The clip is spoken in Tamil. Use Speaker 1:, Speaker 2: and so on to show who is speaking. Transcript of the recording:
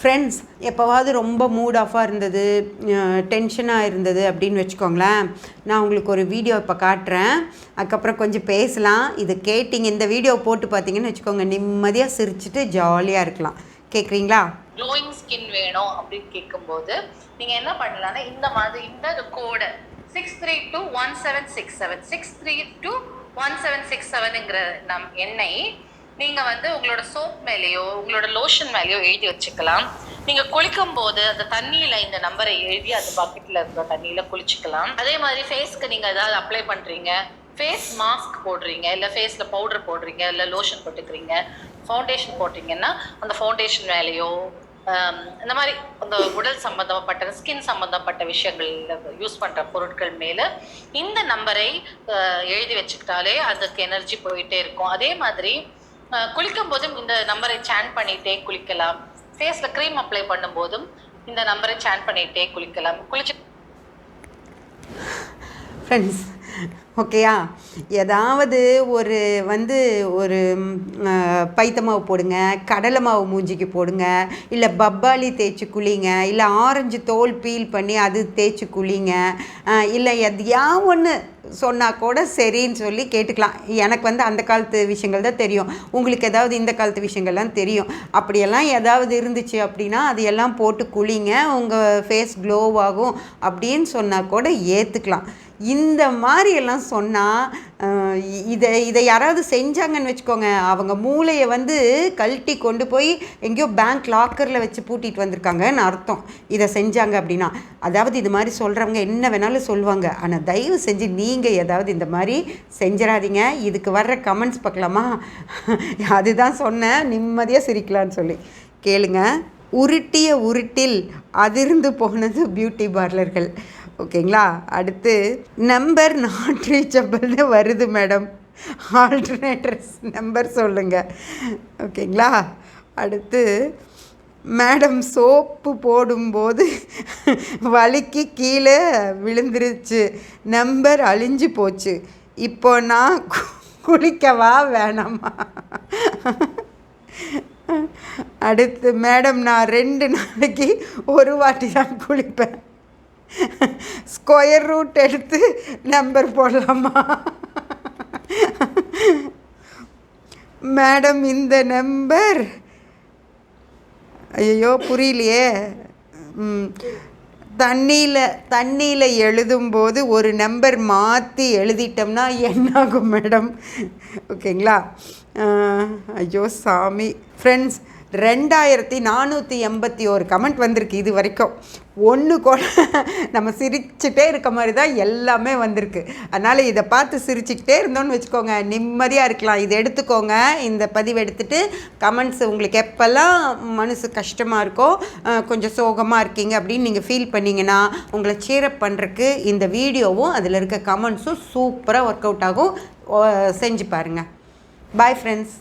Speaker 1: ஃப்ரெண்ட்ஸ் எப்போவாவது ரொம்ப மூட் ஆஃபாக இருந்தது டென்ஷனாக இருந்தது அப்படின்னு வச்சுக்கோங்களேன். நான் உங்களுக்கு ஒரு வீடியோ இப்போ காட்டுறேன். அதுக்கப்புறம் கொஞ்சம் பேசலாம். இது கேட்டிங்க இந்த வீடியோ போட்டு பார்த்தீங்கன்னு வச்சுக்கோங்க நிம்மதியாக சிரிச்சுட்டு ஜாலியாக இருக்கலாம். கேட்குறீங்களா
Speaker 2: க்ளோயிங் ஸ்கின் வேணும் அப்படின்னு கேட்கும்போது நீங்கள் என்ன பண்ணலாம்னா இந்த மாதிரி இந்த கோடை six three two one seven six seven six three two one seven six செவனுங்கிற நம் எண்ணெய் நீங்க வந்து உங்களோட சோப் மேலேயோ உங்களோட லோஷன் மேலேயோ எழுதி வச்சுக்கலாம். நீங்க குளிக்கும் போது அந்த தண்ணியில இந்த நம்பரை எழுதி அந்த பக்கெட்ல இருக்கிற தண்ணியில குளிச்சுக்கலாம். அதே மாதிரி ஃபேஸ்க்கு நீங்க ஏதாவது அப்ளை பண்றீங்க ஃபேஸ் மாஸ்க் போடுறீங்க இல்லை ஃபேஸில் பவுடர் போடுறீங்க இல்லை லோஷன் போட்டுக்கிறீங்க ஃபவுண்டேஷன் போட்டிங்கன்னா அந்த ஃபவுண்டேஷன் மேலேயோ இந்த மாதிரி அந்த உடல் சம்பந்தப்பட்ட ஸ்கின் சம்பந்தப்பட்ட விஷயங்கள் யூஸ் பண்ணுற பொருட்கள் மேலே இந்த நம்பரை எழுதி வச்சுக்கிட்டாலே அதுக்கு எனர்ஜி போயிட்டே இருக்கும். அதே மாதிரி குளிக்கும் போதும் இந்த நம்பரை சேன் பண்ணிட்டே குளிக்கலாம். ஃபேஸ்ல க்ரீம் அப்ளை பண்ணும்போதும் இந்த நம்பரை சேன் பண்ணிட்டே குளிக்கலாம். குளிச்சு
Speaker 1: ஃப்ரெண்ட்ஸ் ஓகேயா ஏதாவது ஒரு வந்து ஒரு பைத்த மாவு போடுங்க கடலை மாவு மூஞ்சிக்கு போடுங்க இல்லை பப்பாளி தேய்ச்சி குளிங்க இல்லை ஆரஞ்சு தோல் பீல் பண்ணி அது தேய்ச்சி குளிங்க இல்லை எதையா ஒன்று சொன்னால் கூட சரின்னு சொல்லி கேட்டுக்கலாம். எனக்கு வந்து அந்த காலத்து விஷயங்கள் தான் தெரியும். உங்களுக்கு ஏதாவது இந்த காலத்து விஷயங்கள்லாம் தெரியும். அப்படியெல்லாம் ஏதாவது இருந்துச்சு அப்படின்னா அது எல்லாம் போட்டு குளிங்க உங்கள் ஃபேஸ் க்ளோவாகும் அப்படின்னு சொன்னால் கூட ஏற்றுக்கலாம் இந்த மாதிரி எல்லாம் சொன்னால் இதை இதை யாராவது செஞ்சாங்கன்னு வச்சுக்கோங்க. அவங்க மூளையை வந்து கழட்டி கொண்டு போய் எங்கேயோ பேங்க் லாக்கரில் வச்சு பூட்டிகிட்டு வந்திருக்காங்கன்னு அர்த்தம். இதை செஞ்சாங்க அப்படின்னா. அதாவது இது மாதிரி சொல்கிறவங்க என்ன வேணாலும் சொல்லுவாங்க. ஆனால் தயவு செஞ்சு நீங்கள் ஏதாவது இந்த மாதிரி செஞ்சிடாதீங்க. இதுக்கு வர்ற கமெண்ட்ஸ் பார்க்கலாமா? அதுதான் சொன்னேன். நிம்மதியாக சிரிக்கலான்னு சொல்லி. கேளுங்க. உருட்டிய உருட்டில் அதிர்ந்து போனது பியூட்டி பார்லர்கள் ஓகேங்களா? அடுத்து நம்பர் நாட் ரீச்சபிள்னு வருது மேடம் ஆல்டர்னேட்டர்ஸ் நம்பர் சொல்லுங்கள் ஓகேங்களா? அடுத்து மேடம் சோப்பு போடும்போது வலிக்கு கீழே விழுந்துருச்சு. நம்பர் அழிஞ்சு போச்சு. இப்போ நான் கு- குளிக்கவா வேணாமா? அடுத்து மேடம் நான் ரெண்டு நாளைக்கு ஒரு வாட்டி தான் குளிப்பேன். ஸ்கொயர் ரூட் எடுத்து நம்பர் போடலாமா? மேடம் இந்த நம்பர் ஐயோ புரியலையே. ம், தண்ணியில் தண்ணியில் எழுதும்போது ஒரு நம்பர் மாற்றி எழுதிட்டோம்னா என்னாகும் மேடம் ஓகேங்களா ஐயோ சாமி. ஃப்ரெண்ட்ஸ் ரெண்டாயிரத்தி நானூற்றி எண்பத்தி ஒரு கமெண்ட் வந்திருக்கு இது வரைக்கும். ஒன்று கூட நம்ம சிரிச்சுட்டே இருக்க மாதிரி தான் எல்லாமே வந்திருக்கு. அதனால் இதை பார்த்து சிரிச்சுக்கிட்டே இருந்தோம்னு வச்சுக்கோங்க. நிம்மதியாக இருக்கலாம். இதை எடுத்துக்கோங்க. இந்த பதிவு எடுத்துட்டு கமெண்ட்ஸ் உங்களுக்கு எப்போல்லாம் மனசு கஷ்டமாக இருக்கோ கொஞ்சம் சோகமாக இருக்கீங்க அப்படின்னு நீங்கள் ஃபீல் பண்ணீங்கன்னா உங்களை சீரப் பண்ணுறக்கு இந்த வீடியோவும் அதில் இருக்க கமெண்ட்ஸும் சூப்பராக ஒர்க் அவுட் ஆகும். செஞ்சு பாருங்கள் பாய் ஃப்ரெண்ட்ஸ்